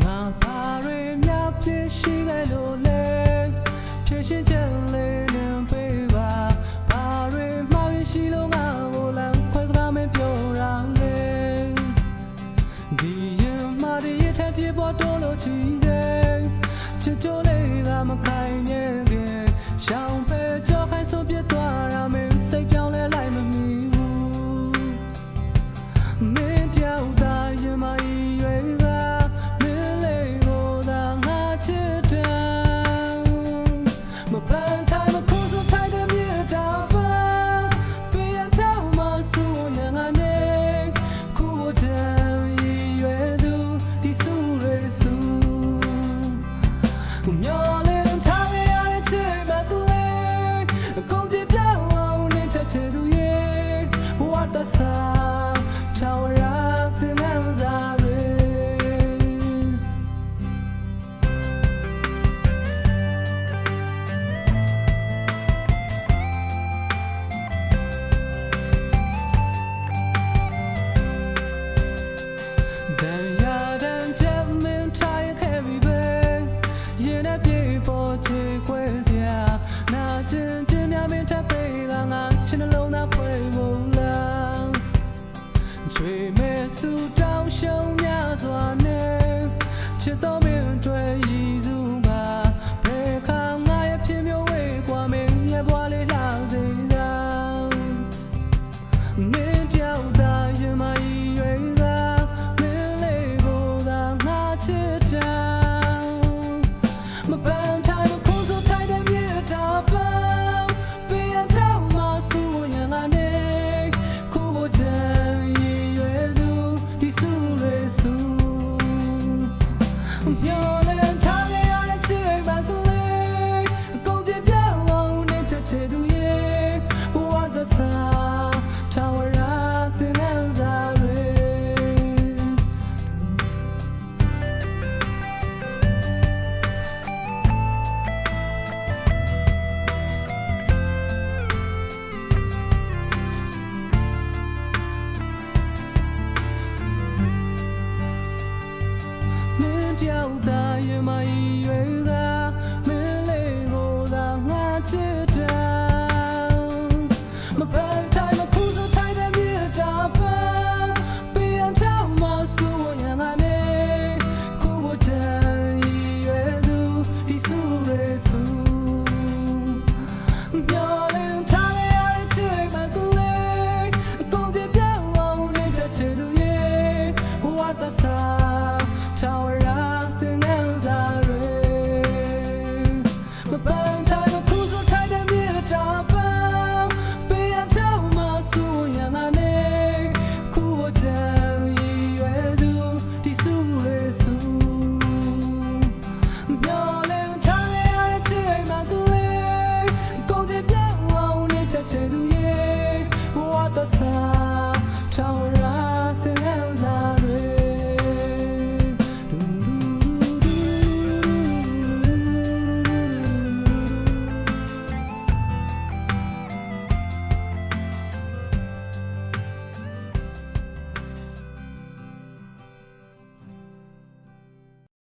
ငါပါရဲမြပြည့်ရှိခဲ့လို့လေဖြည့်ရှင်းချက်လေးနဲ့ပေးပါပါရဲမှရှိလို့ငါကို 꿈여 最贵 ပြောက်သားရင်မရွေကမင်းလေးကိုသာငါချစ်တာမပ